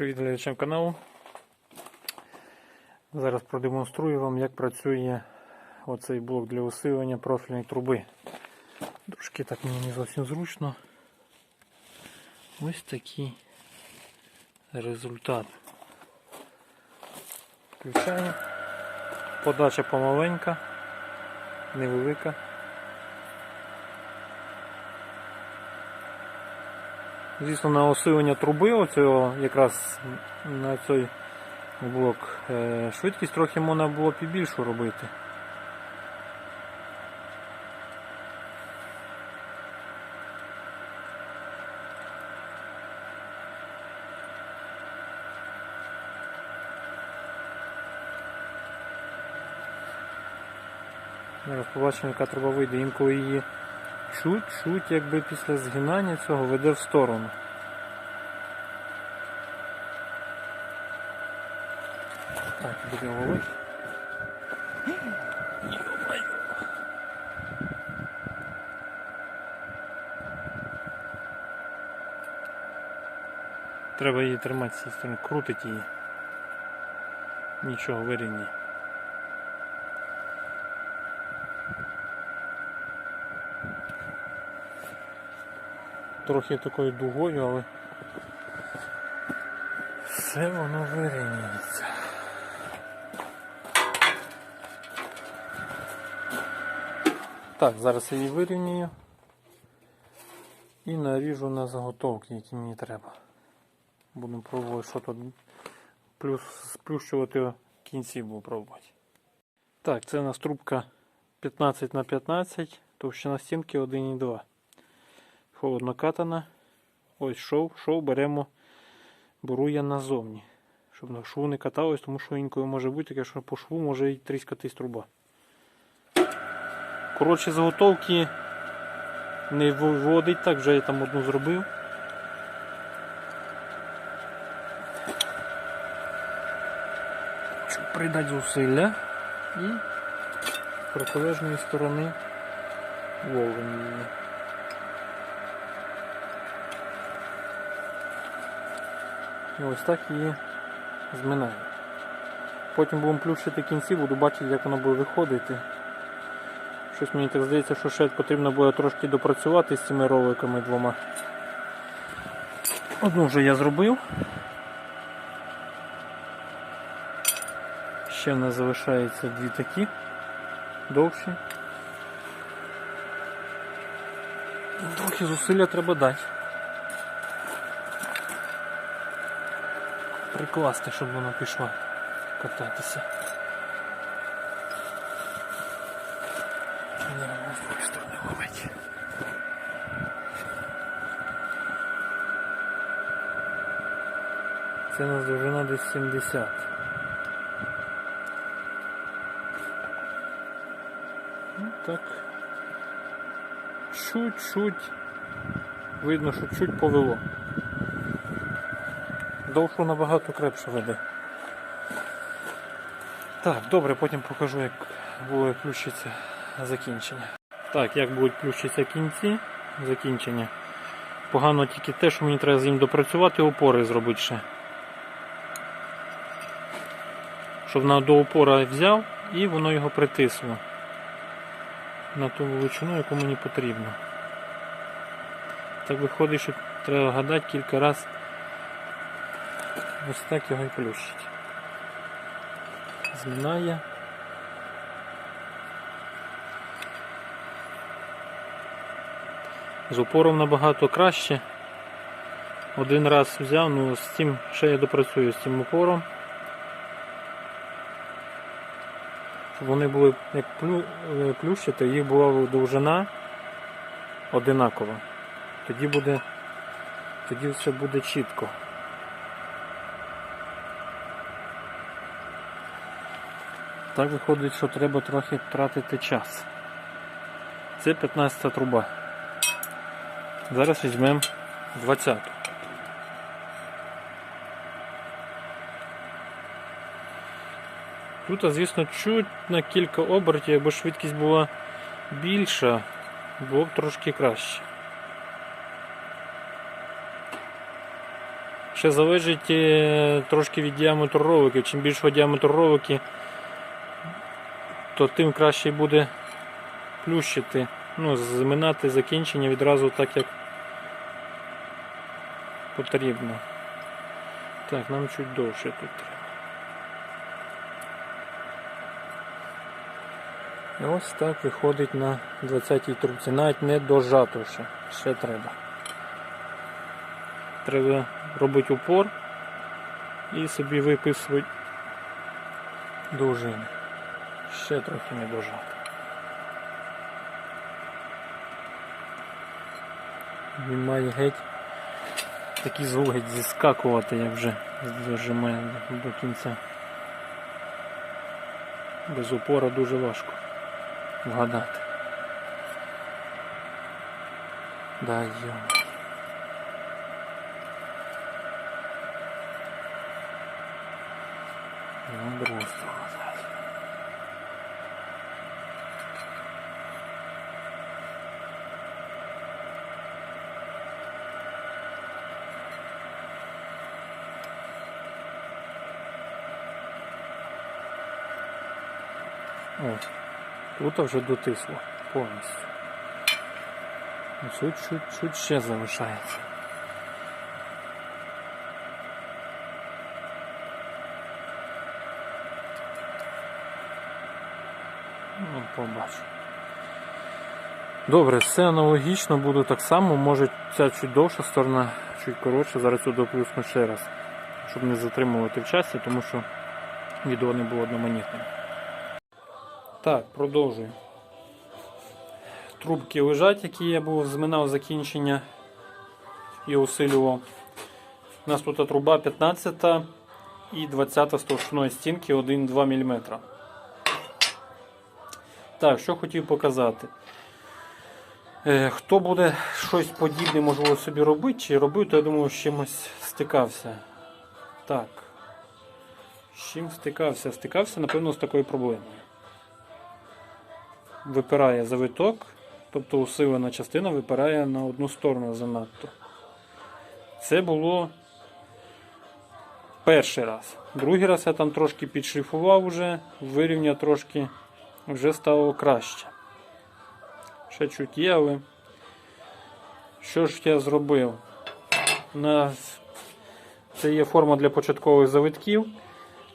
Привіт глядачам каналу. Зараз продемонструю вам, як працює оцей блок для усилення профільної труби. Трошки так мені не зовсім зручно. Ось такий результат. Включаємо. Подача помаленька, невелика. Звісно, на осилення труби, оцього якраз на цей блок, е, швидкість трохи можна було б робити. Зараз побачимо, яка труба вийде. Інколи її чуть-чуть, якби після згинання цього веде в сторону. Так, будемо ловити. Треба її тримати з цієї сторони, крутить її. Нічого, вирівняй. Трохи такою дугою, але все воно вирівняється. Так, зараз я її вирівнюю і наріжу на заготовки, які мені треба. Будемо пробувати, що тут плюс сплющувати кінці буду пробувати. Так, це у нас трубка 15 на 15, товщина стінки 1,2. Холодно катана. Ось шов, шов беремо, беру я назовні. Щоб на шву не каталось, тому що інколи може бути таке, що по шву може і тріскатись труба. Коротше, заготовки не виводить, так вже я там одну зробив. Щоб придати зусилля і з протилежної сторони її. І ось так її зминаю. Потім будемо плющити кінці, буду бачити, як воно буде виходити. Щось мені так здається, що ще потрібно буде трошки допрацювати з цими роликами двома. Одну вже я зробив. Ще в нас залишається дві такі довші. Трохи зусилля треба дати. Прикласти, щоб вона пішла кататися. Вона з другої сторони ловить. Це у нас довжина десь 70. Ну так. Чуть-чуть. Видно, що чуть повело. Довшу набагато крепше веде. Так, добре, потім покажу, як буде плющитися закінчення. Так, як будуть плющитися кінці закінчення. Погано тільки те, що мені треба з ним допрацювати, опори зробити ще. Щоб на до опора взяв і воно його притисло на ту величину, яку мені потрібно. Так виходить, що треба гадати кілька разів ось так його і плющить. Зминає. З упором набагато краще. Один раз взяв, ну з цим ще я допрацюю з цим упором. Щоб вони були як е, плющити, їх була довжина одинакова. Тоді буде, тоді все буде чітко. Так виходить, що треба трохи тратити час. Це 15 труба. Зараз візьмемо 20. Тут, звісно, чуть на кілька обертів, якби швидкість була більша, було б трошки краще. Ще залежить е, трошки від діаметру ролики. Чим більшого діаметру ролики, то тим краще буде плющити, ну, зминати закінчення відразу так, як потрібно. Так, нам чуть довше тут треба. І ось так виходить на 20-й трубці. Навіть не дожато ще. Ще треба. Треба робити упор і собі виписувати довжини. Ще трохи не дожато. Він має геть такий звук зіскакувати, як вже зажимає до кінця. Без упора дуже важко вгадати. Да, йо. Ну, другу О, тут вже дотисло повністю. Чуть-чуть ще залишається. Ну, побачу. Добре, все аналогічно буду так само. Може ця чуть довша сторона, чуть коротша. Зараз цю доплюсну ще раз, щоб не затримувати в часі, тому що відео не було одноманітним. Так, продовжую. Трубки лежать, які я був зминав закінчення і усилював. У нас тут труба 15 і 20 з товщиною стінки 1-2 мм. Так, що хотів показати. Е, хто буде щось подібне, можливо, собі робити, чи робив, то я думаю, з чимось стикався. Так. З чим стикався? Стикався, напевно, з такою проблемою. Випирає завиток, тобто усилена частина випирає на одну сторону занадто. Це було перший раз. Другий раз я там трошки підшліфував вже, вирівняв трошки, вже стало краще. Ще чуть є, але що ж я зробив? У нас це є форма для початкових завитків.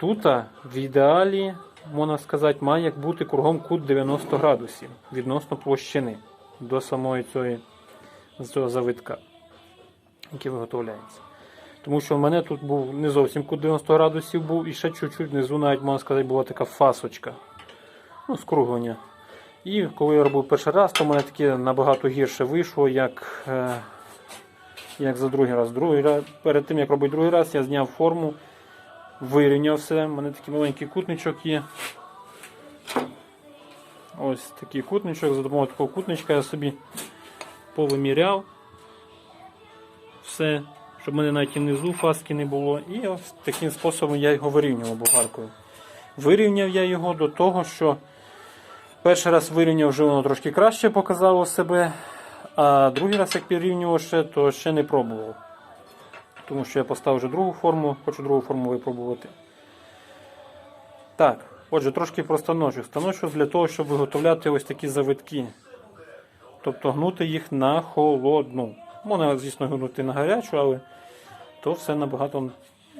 Тут в ідеалі, можна сказати, має бути кругом кут 90 градусів відносно площини до самої цієї, цього завитка, який виготовляється. Тому що в мене тут був не зовсім кут 90 градусів був і ще чуть-чуть внизу навіть, можна сказати, була така фасочка. Ну, скруглення. І коли я робив перший раз, то в мене таке набагато гірше вийшло, як, е, як за другий раз. Другий раз. Перед тим, як робити другий раз, я зняв форму, вирівняв все. У мене такий маленький кутничок є. Ось такий кутничок. За допомогою такого кутничка я собі повиміряв все, щоб в мене навіть і внизу фаски не було. І ось таким способом я його вирівнював болгаркою. Вирівняв я його до того, що перший раз вирівняв вже воно трошки краще показало себе, а другий раз, як підрівнював ще, то ще не пробував. Тому що я поставив вже другу форму, хочу другу форму випробувати. Так, отже, трошки про станочок. Станочок для того, щоб виготовляти ось такі завитки. Тобто гнути їх на холодну. Можна, звісно, гнути на гарячу, але то все набагато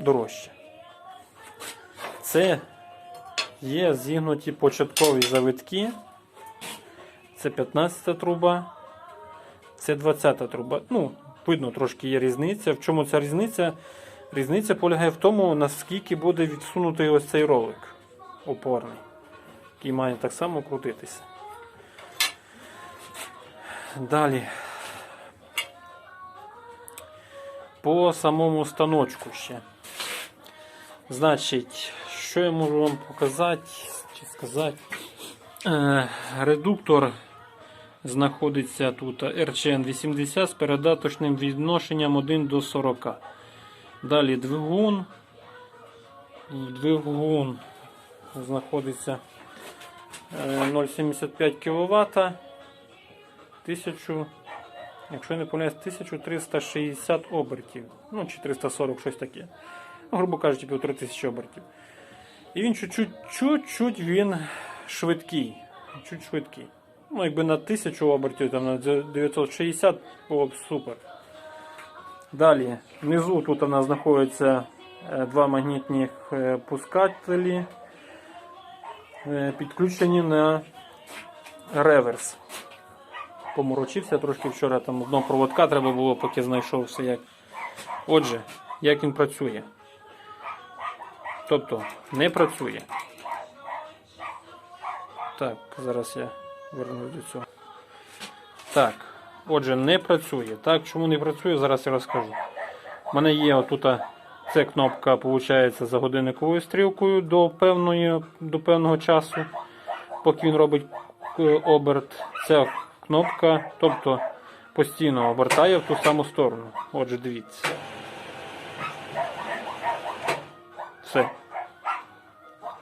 дорожче. Це є зігнуті початкові завитки. Це 15 труба, це 20 труба. Ну, видно, трошки є різниця. В чому ця різниця? Різниця полягає в тому, наскільки буде відсунутий ось цей ролик опорний, який має так само крутитися. Далі. По самому станочку ще. Значить, що я можу вам показати чи сказати? Е, редуктор знаходиться тут RCN 80 з передаточним відношенням 1 до 40. Далі двигун. Двигун знаходиться е, 0,75 кВт. 1000 якщо не помиляюсь, 1360 обертів. Ну, чи 340, щось таке. Ну, грубо кажучи, півтори тисячі обертів. І він чуть-чуть він швидкий. Чуть швидкий. Ну, якби на 1000 обертів, там на 960 було б супер. Далі, внизу тут у нас знаходяться е, два магнітні е, пускателі, е, підключені на реверс. Поморочився трошки вчора, там одного проводка треба було, поки знайшов все як. Отже, як він працює. Тобто не працює. Так, зараз я вернусь. Так, отже, не працює. Так, чому не працює, зараз я розкажу. У мене є отут ця кнопка, виходить, за годинниковою стрілкою до, певної, до певного часу, поки він робить е, оберт. Ця кнопка, тобто постійно обертає в ту саму сторону. Отже, дивіться. Все.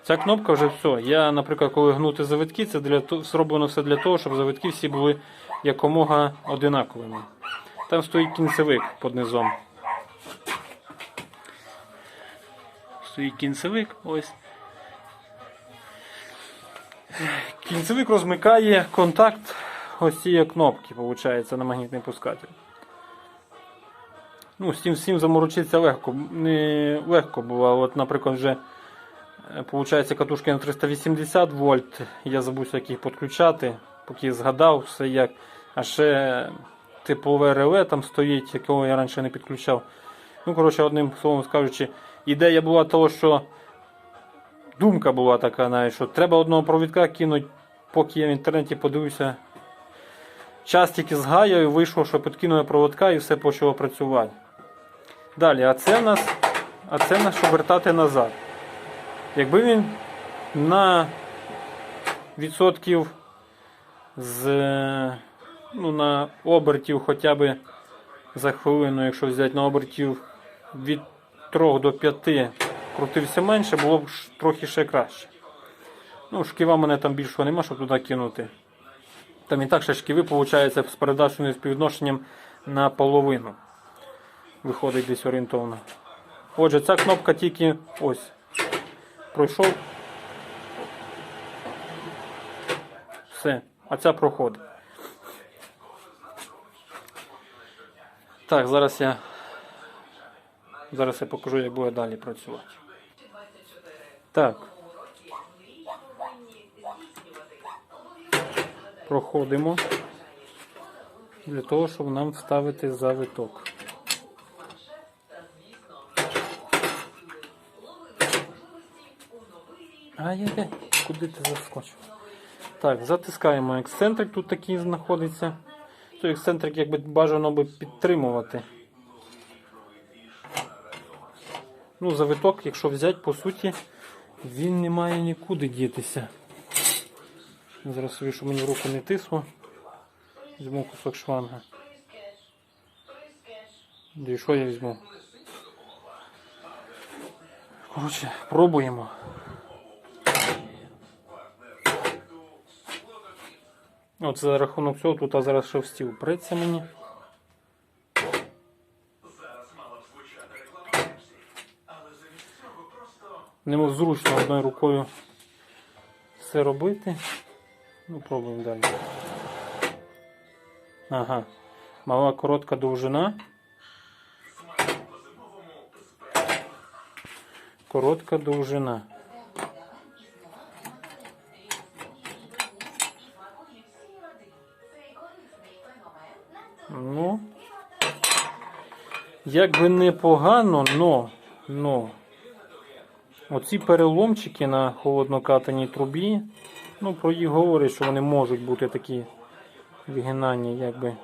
Ця кнопка вже все. Я, наприклад, коли гнути завитки, це для зроблено все для того, щоб завитки всі були якомога одинаковими. Там стоїть кінцевик під низом. Стоїть кінцевик, ось. Кінцевик розмикає контакт ось цієї кнопки, виходить, на магнітний пускатель. Ну, з цим заморочитися легко. Не легко було. От, наприклад, вже Получається катушки на 380 вольт. Я забувся як їх підключати, поки згадав все як. А ще типове реле там стоїть, якого я раніше не підключав. Ну, коротше, одним словом скажучи, ідея була того, що думка була така, навіть, що треба одного провідка кинути, поки я в інтернеті подивився. Час тільки і вийшло, що підкинули проводка і все почало працювати. Далі, а це в нас, а це в нас щоб вертати назад. Якби він на відсотків з ну, на обертів хоча б за хвилину, якщо взяти на обертів від 3 до 5 крутився менше, було б трохи ще краще. Ну, шківа мене там більшого нема, щоб туди кинути. Там і так ще шківи, виходить, з передачним співвідношенням на половину. Виходить десь орієнтовно. Отже, ця кнопка тільки ось пройшов. Все, а ця проходить. Так, зараз я зараз я покажу, як буде далі працювати. Так. Проходимо для того, щоб нам вставити завиток. Ай-яй-яй, куди ти заскочив? Так, затискаємо ексцентрик, тут такий знаходиться. То ексцентрик якби бажано би підтримувати. Ну, завиток, якщо взяти, по суті, він не має нікуди дітися. Зараз собі, щоб мені руку не тисло. Візьму кусок шланга. Да і що я візьму? Коротше, пробуємо. От за рахунок цього тут а зараз ще стіл преться мені. Нему зручно одною рукою все робити. Ну, пробуємо далі. Ага. Мала коротка довжина. Коротка довжина. Якби непогано, но, но. Оці переломчики на холоднокатаній трубі, ну, про їх говорять, що вони можуть бути такі вигинання, якби.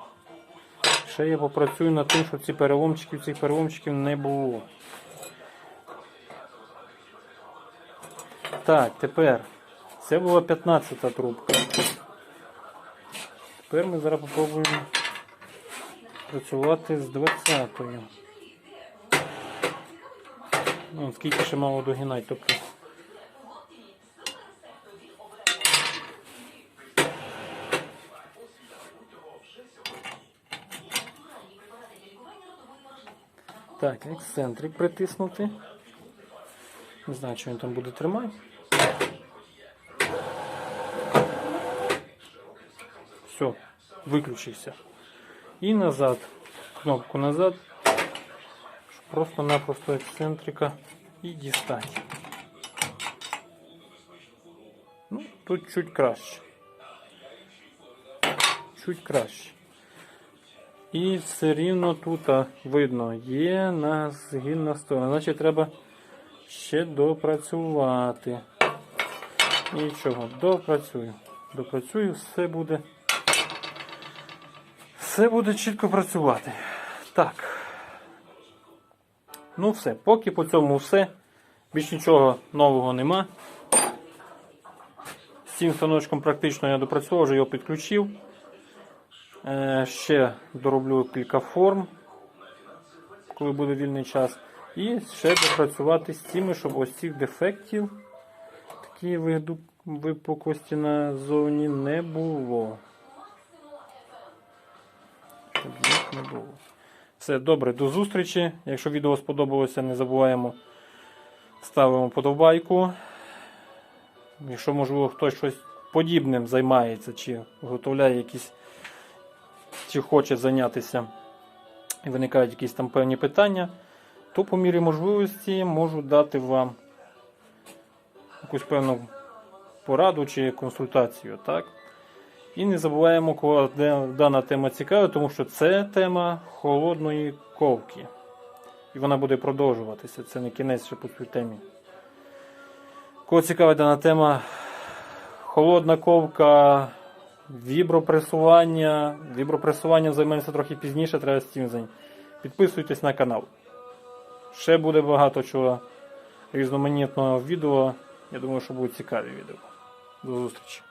Ще я попрацюю над тим, щоб ці переломчики, цих переломчиків не було. Так, тепер. Це була 15-та трубка. Тепер ми зараз попробуємо працювати з 20-ю. Ну, скільки ще мало догинать, тобто. Так, ексцентрик притиснути. Не знаю, що він там буде тримати. Все, виключився. І назад. Кнопку назад. Просто-напросто ексцентрика і дістати. Ну, тут чуть краще. Чуть краще. І все рівно тут видно, є на згинна сторона. Значить, треба ще допрацювати. Нічого, допрацюю. Допрацюю, все буде. Все буде чітко працювати. Так. Ну все, поки по цьому все. Більш нічого нового нема. З цим станочком практично я допрацював, вже його підключив. Е, ще дороблю кілька форм, коли буде вільний час. І ще допрацювати з тими, щоб ось цих дефектів, такі випуклості на зовні не було. Не було. Все добре, до зустрічі. Якщо відео сподобалося, не забуваємо ставимо подобайку. Якщо, можливо, хтось щось подібним займається, чи виготовляє якісь, чи хоче зайнятися, і виникають якісь там певні питання, то по мірі можливості можу дати вам якусь певну пораду чи консультацію. Так? І не забуваємо, кого дана тема цікава, тому що це тема холодної ковки. І вона буде продовжуватися. Це не кінець ще по цій темі. Кого цікава дана тема, холодна ковка, вібропресування. Вібропресуванням займаємося трохи пізніше, треба з цим. Підписуйтесь на канал. Ще буде багато чого різноманітного відео. Я думаю, що будуть цікаві відео. До зустрічі.